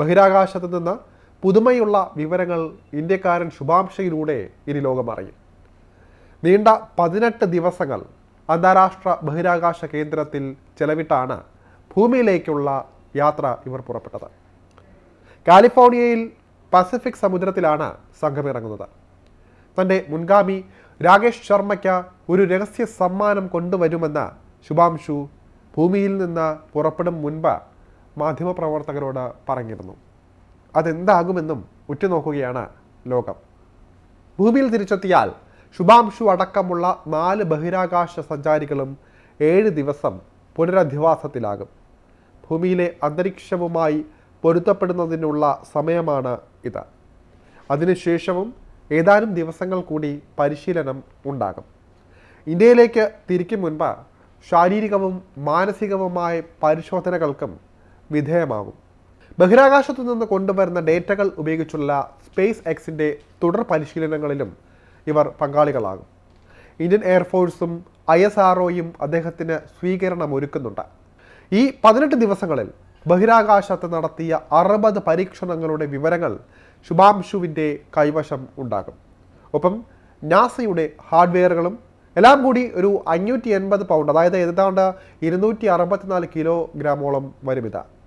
ബഹിരാകാശത്ത് നിന്ന് പുതുമയുള്ള വിവരങ്ങൾ ഇന്ത്യക്കാരൻ ശുഭാംശയിലൂടെ ഇനി ലോകമറിയും നീണ്ട പതിനെട്ട് ദിവസങ്ങൾ അന്താരാഷ്ട്ര ബഹിരാകാശ കേന്ദ്രത്തിൽ ചെലവിട്ടാണ് ഭൂമിയിലേക്കുള്ള യാത്ര ഇവർ പുറപ്പെട്ടത്. കാലിഫോർണിയയിൽ പസഫിക് സമുദ്രത്തിലാണ് സംഘം ഇറങ്ങുന്നത്. തന്റെ മുൻഗാമി രാകേഷ് ശർമ്മയ്ക്ക് ഒരു രഹസ്യ സമ്മാനം കൊണ്ടുവരുമെന്ന് ശുഭാംശു ഭൂമിയിൽ നിന്ന് പുറപ്പെടും മുൻപ് മാധ്യമപ്രവർത്തകരോട് പറഞ്ഞിരുന്നു. അതെന്താകുമെന്നും ഉറ്റുനോക്കുകയാണ് ലോകം. ഭൂമിയിൽ തിരിച്ചെത്തിയാൽ ശുഭാംശു അടക്കമുള്ള നാല് ബഹിരാകാശ സഞ്ചാരികളും ഏഴ് ദിവസം പുനരധിവാസത്തിലാകും. ഭൂമിയിലെ അന്തരീക്ഷവുമായി പൊരുത്തപ്പെടുന്നതിനുള്ള സമയമാണ് ഇത്. അതിനുശേഷവും ഏതാനും ദിവസങ്ങൾ കൂടി പരിശീലനം ഉണ്ടാകും. ഇന്ത്യയിലേക്ക് തിരിക്കും മുൻപ് ശാരീരികവും മാനസികവുമായ പരിശോധനകൾക്കും വിധേയമാകും. ബഹിരാകാശത്തു നിന്ന് കൊണ്ടുവരുന്ന ഡേറ്റകൾ ഉപയോഗിച്ചുള്ള സ്പേസ് എക്സിന്റെ തുടർ പരിശീലനങ്ങളിലും ഇവർ പങ്കാളികളാകും. ഇന്ത്യൻ എയർഫോഴ്സും ഐ എസ് ആർഒയും അദ്ദേഹത്തിന് സ്വീകരണം ഒരുക്കുന്നുണ്ട് ഈ പതിനെട്ട് ദിവസങ്ങളിൽ ബഹിരാകാശത്ത് നടത്തിയ അറുപത് പരീക്ഷണങ്ങളുടെ വിവരങ്ങൾ ശുഭാംശുവിന്റെ കൈവശം ഉണ്ടാകും. ഒപ്പം നാസയുടെ ഹാർഡ്വെയറുകളും എല്ലാം കൂടി ഒരു അഞ്ഞൂറ്റി എൺപത് പൗണ്ട് അതായത് ഏതാണ്ട് ഇരുന്നൂറ്റി അറുപത്തിനാല് കിലോഗ്രാമോളം വരും ഇത്